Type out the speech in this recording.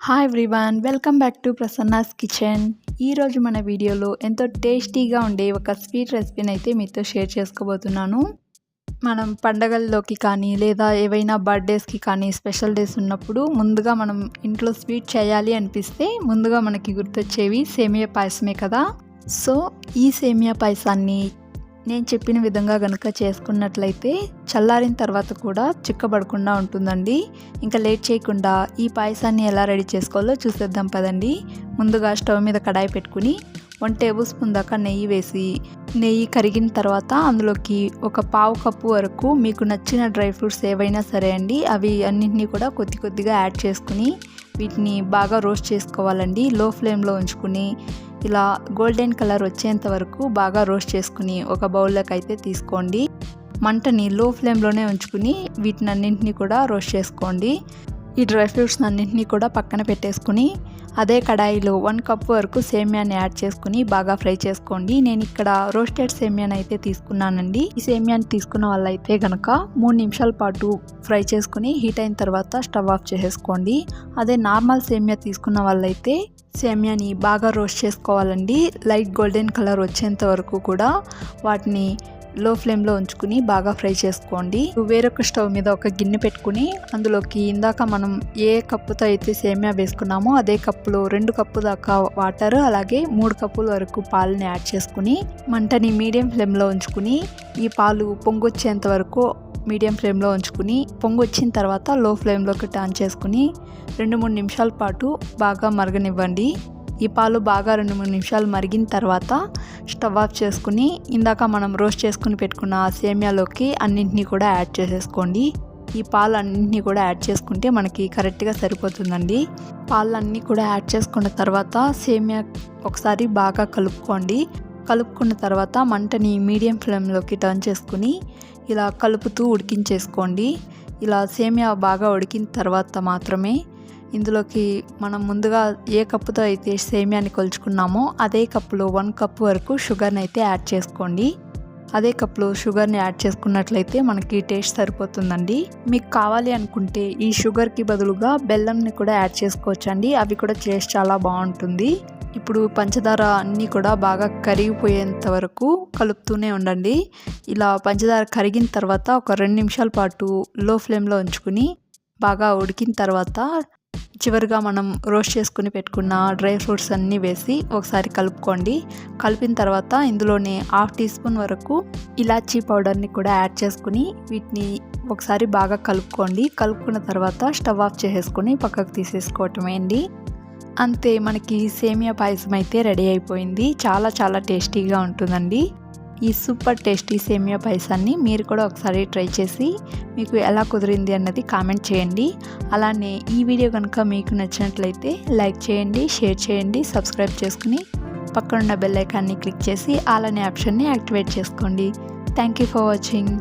Hi everyone welcome back to Prasanna's kitchen ఈరోజు మన వీడియోలో ఎంతో టేస్టీగా ఉండే ఒక స్వీట్ రెసిపీని అయితే మీతో షేర్ చేసుకోబోతున్నాను. మనం పండగల్లోకి కానీ లేదా ఏవైనా బర్త్డేస్కి కానీ స్పెషల్ డేస్ ఉన్నప్పుడు ముందుగా మనం ఇంట్లో స్వీట్ చేయాలి అనిపిస్తే ముందుగా మనకి గుర్తొచ్చేవి సేమియా పాయసమే కదా. సో ఈ సేమియా పాయసాన్ని నేను చెప్పిన విధంగా కనుక చేసుకున్నట్లయితే చల్లారిన తర్వాత కూడా చిక్కబడకుండా ఉంటుందండి. ఇంకా లేట్ చేయకుండా ఈ పాయసాన్ని ఎలా రెడీ చేసుకోవాలో చూసేద్దాం పదండి. ముందుగా స్టవ్ మీద కడాయి పెట్టుకుని వన్ టేబుల్ స్పూన్ దాకా నెయ్యి వేసి నెయ్యి కరిగిన తర్వాత అందులోకి ఒక పావు కప్పు వరకు మీకు నచ్చిన డ్రై ఫ్రూట్స్ ఏవైనా సరే అండి అవి అన్నింటినీ కూడా కొద్ది కొద్దిగా యాడ్ చేసుకుని వీటిని బాగా రోస్ట్ చేసుకోవాలండి. లో ఫ్లేమ్లో ఉంచుకుని ఇలా గోల్డెన్ కలర్ వచ్చేంత వరకు బాగా రోస్ట్ చేసుకుని ఒక బౌల్లోకి అయితే తీసుకోండి. మంటని లో ఫ్లేమ్లోనే ఉంచుకుని వీటిని అన్నింటినీ కూడా రోస్ట్ చేసుకోండి. ఈ డ్రై ఫ్రూట్స్ అన్నింటినీ కూడా పక్కన పెట్టేసుకుని అదే కడాయిలో వన్ కప్ వరకు సేమియాని యాడ్ చేసుకుని బాగా ఫ్రై చేసుకోండి. నేను ఇక్కడ రోస్టెడ్ సేమియాని అయితే తీసుకున్నానండి. ఈ సేమియాని తీసుకున్న వాళ్ళైతే కనుక మూడు నిమిషాల పాటు ఫ్రై చేసుకుని హీట్ అయిన తర్వాత స్టవ్ ఆఫ్ చేసేసుకోండి. అదే నార్మల్ సేమియా తీసుకున్న వాళ్ళైతే సేమియాని బాగా రోస్ట్ చేసుకోవాలండి. లైట్ గోల్డెన్ కలర్ వచ్చేంత వరకు కూడా వాటిని లో ఫ్లేమ్లో ఉంచుకుని బాగా ఫ్రై చేసుకోండి. వేరొక స్టవ్ మీద ఒక గిన్నె పెట్టుకుని అందులోకి ఇందాక మనం ఏ కప్పుతో అయితే సేమియా వేసుకున్నామో అదే కప్పులో రెండు కప్పు దాకా వాటర్ అలాగే మూడు కప్పుల వరకు పాలని యాడ్ చేసుకుని మంటని మీడియం ఫ్లేమ్లో ఉంచుకుని ఈ పాలు పొంగొచ్చేంత వరకు మీడియం ఫ్లేమ్లో ఉంచుకుని పొంగు వచ్చిన తర్వాత లో ఫ్లేమ్లోకి టర్న్ చేసుకుని రెండు మూడు నిమిషాల పాటు బాగా మరగనివ్వండి. ఈ పాలు బాగా రెండు మూడు నిమిషాలు మరిగిన తర్వాత స్టవ్ ఆఫ్ చేసుకుని ఇందాక మనం రోస్ట్ చేసుకుని పెట్టుకున్న సేమియాలోకి అన్నింటినీ కూడా యాడ్ చేసేసుకోండి. ఈ పాలు అన్నింటినీ కూడా యాడ్ చేసుకుంటే మనకి కరెక్ట్గా సరిపోతుందండి. పాలన్నీ కూడా యాడ్ చేసుకున్న తర్వాత సేమియా ఒకసారి బాగా కలుపుకోండి. కలుపుకున్న తర్వాత మంటని మీడియం ఫ్లేమ్లోకి టర్న్ చేసుకుని ఇలా కలుపుతూ ఉడికించేసుకోండి. ఇలా సేమియా బాగా ఉడికిన తర్వాత మాత్రమే ఇందులోకి మనం ముందుగా ఏ కప్పుతో అయితే సేమియాని కొలుచుకున్నామో అదే కప్పులో వన్ కప్ వరకు షుగర్ని అయితే యాడ్ చేసుకోండి. అదే కప్లో షుగర్ని యాడ్ చేసుకున్నట్లయితే మనకి టేస్ట్ సరిపోతుందండి. మీకు కావాలి అనుకుంటే ఈ షుగర్కి బదులుగా బెల్లంని కూడా యాడ్ చేసుకోవచ్చండి. అవి కూడా టేస్ట్ చాలా బాగుంటుంది. ఇప్పుడు పంచదార అన్నీ కూడా బాగా కరిగిపోయేంత వరకు కలుపుతూనే ఉండండి. ఇలా పంచదార కరిగిన తర్వాత ఒక రెండు నిమిషాల పాటు లో ఫ్లేమ్లో ఉంచుకుని బాగా ఉడికిన తర్వాత చివరిగా మనం రోస్ట్ చేసుకుని పెట్టుకున్న డ్రై ఫ్రూట్స్ అన్నీ వేసి ఒకసారి కలుపుకోండి. కలిపిన తర్వాత ఇందులోనే హాఫ్ టీ స్పూన్ వరకు ఇలాచీ పౌడర్ని కూడా యాడ్ చేసుకుని వీటిని ఒకసారి బాగా కలుపుకోండి. కలుపుకున్న తర్వాత స్టవ్ ఆఫ్ చేసేసుకుని పక్కకు తీసేసుకోవటమే అండి. అంతే మనకి సేమియా పాయసం అయితే రెడీ అయిపోయింది. చాలా చాలా టేస్టీగా ఉంటుందండి. ఈ సూపర్ టేస్టీ సేమియా పాయసాన్ని మీరు కూడా ఒకసారి ట్రై చేసి మీకు ఎలా కుదిరింది అన్నది కామెంట్ చేయండి. అలానే ఈ వీడియో కనుక మీకు నచ్చినట్లయితే లైక్ చేయండి షేర్ చేయండి సబ్స్క్రైబ్ చేసుకుని పక్కనున్న బెల్ ఐకాన్ని క్లిక్ చేసి అలానే ఆప్షన్ని యాక్టివేట్ చేసుకోండి. Thank you for watching.